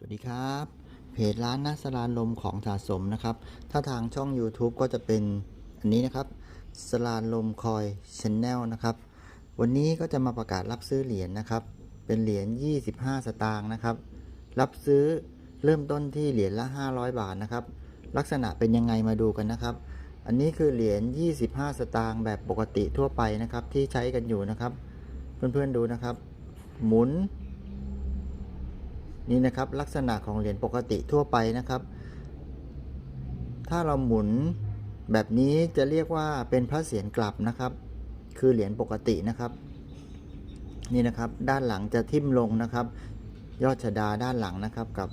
สวัสดีครับ เพจร้านนัสลานลมของสะสมนะครับ ถ้าทางช่อง YouTube ก็จะเป็นอันนี้นะครับสลานลมคอยชแนลนะครับ วันนี้ก็จะมาประกาศรับซื้อเหรียญนะครับ เป็นเหรียญ 25 สตางค์นะครับ รับซื้อเริ่มต้นที่เหรียญละ 500 บาทนะครับ ลักษณะเป็นยังไงมาดูกันนะครับ อันนี้คือเหรียญ 25 สตางค์แบบปกติทั่วไปนะครับ ที่ใช้กันอยู่นะครับ เพื่อนๆดูนะครับ หมุน นี่นะครับลักษณะของเหรียญปกติทั่วไปนะครับ ถ้าเราหมุนแบบนี้จะเรียกว่าเป็นพระเศียรกลับนะครับ คือเหรียญปกตินะครับ นี่นะครับด้านหลังจะทิ่มลงนะครับ ยอดชดาด้านหลังนะครับ กับ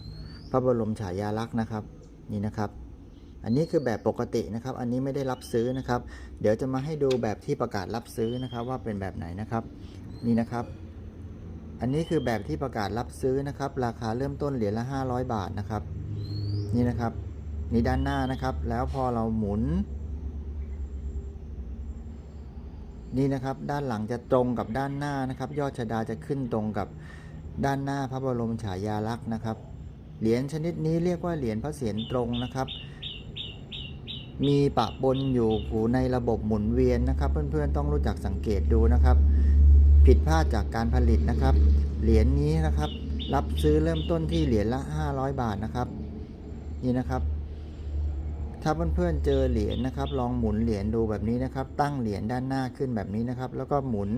พระบรมฉายาลักษณ์นะครับนี่นะครับ อันนี้คือแบบปกตินะครับ อันนี้ไม่ได้รับซื้อนะครับ เดี๋ยวจะมาให้ดูแบบที่ประกาศรับซื้อนะครับ ว่าเป็นแบบไหนนะครับ นี่นะครับ อันนี้คือแบบที่ประกาศรับซื้อนะครับ ราคาเริ่มต้นเหรียญละ 500 บาทนะครับ นี่นะครับ นี่ด้านหน้านะครับ แล้วพอเราหมุน นี่นะครับ ด้านหลังจะตรงกับด้านหน้านะครับ ยอดชดาจะขึ้นตรงกับด้านหน้าพระบรมฉายาลักษณ์นะครับ เหรียญชนิดนี้เรียกว่าเหรียญพระเศียรตรงนะครับมีปะปนอยู่หูในระบบหมุนเวียนนะครับ เพื่อนๆต้องรู้จักสังเกตดูนะครับ ผิดพลาดจากการผลิตนะครับ เหรียญนี้นะครับ รับซื้อเริ่มต้นที่เหรียญละ 500 บาทนะครับ นี่นะครับ ถ้าเพื่อนๆเจอเหรียญนะครับ ลองหมุนเหรียญดูแบบนี้นะครับ ตั้งเหรียญด้านหน้าขึ้นแบบนี้นะครับ แล้วก็หมุน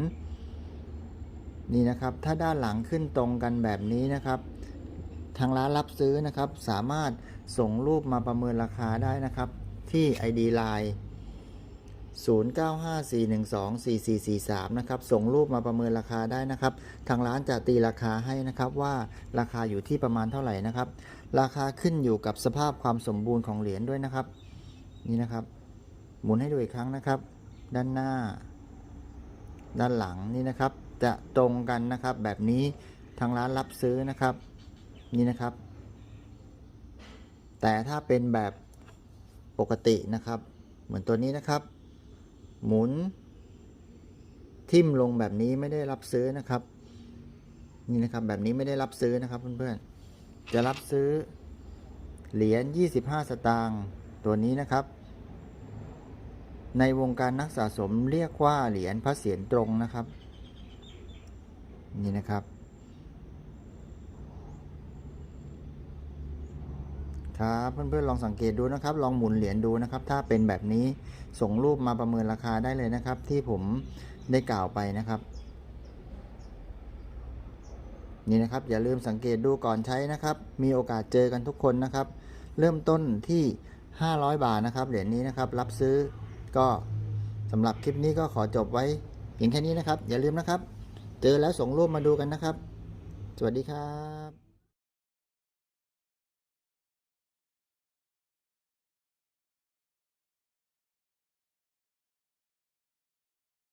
นี่นะครับ ถ้าด้านหลังขึ้นตรงกันแบบนี้นะครับทางร้านรับซื้อนะครับ สามารถส่งรูปมาประเมินราคาได้นะครับ ที่ ID Line 0954124443 นะครับ ส่งรูปมาประเมินราคาได้นะครับ ทางร้านจะตีราคาให้นะครับว่าราคาอยู่ที่ประมาณเท่าไหร่นะครับ ราคาขึ้นอยู่กับสภาพความสมบูรณ์ของเหรียญด้วยนะครับ นี่นะครับ หมุนให้ดูอีกครั้งนะครับ ด้านหน้า ด้านหลังนี่นะครับ จะตรงกันนะครับ แบบนี้ทางร้านรับซื้อนะครับ นี่นะครับ แต่ถ้าเป็นแบบปกตินะครับ เหมือนตัวนี้นะครับ หมุน ทิ่มลงแบบนี้ไม่ได้รับซื้อนะครับ นี่นะครับแบบนี้ไม่ได้รับซื้อนะครับเพื่อนๆจะรับซื้อ เหรียญ 25 สตางค์ตัวนี้นะครับ ในวงการนักสะสมเรียกว่าเหรียญพระเศียรตรงนะครับ นี่นะครับ ครับเพื่อนๆลองสังเกตดูนะครับ ลองหมุนเหรียญดูนะครับ ถ้าเป็นแบบนี้ส่งรูปมาประเมินราคาได้เลยนะครับ ที่ผมได้กล่าวไปนะครับ นี่นะครับ อย่าลืมสังเกตดูก่อนใช้นะครับ มีโอกาสเจอกันทุกคนนะครับ เริ่มต้นที่ 500 บาทนะครับเหรียญนี้นะครับ รับซื้อก็สำหรับคลิปนี้ก็ขอจบไว้เพียงแค่นี้นะครับ อย่าลืมนะครับ เจอแล้วส่งรูปมาดูกันนะครับ สวัสดีครับ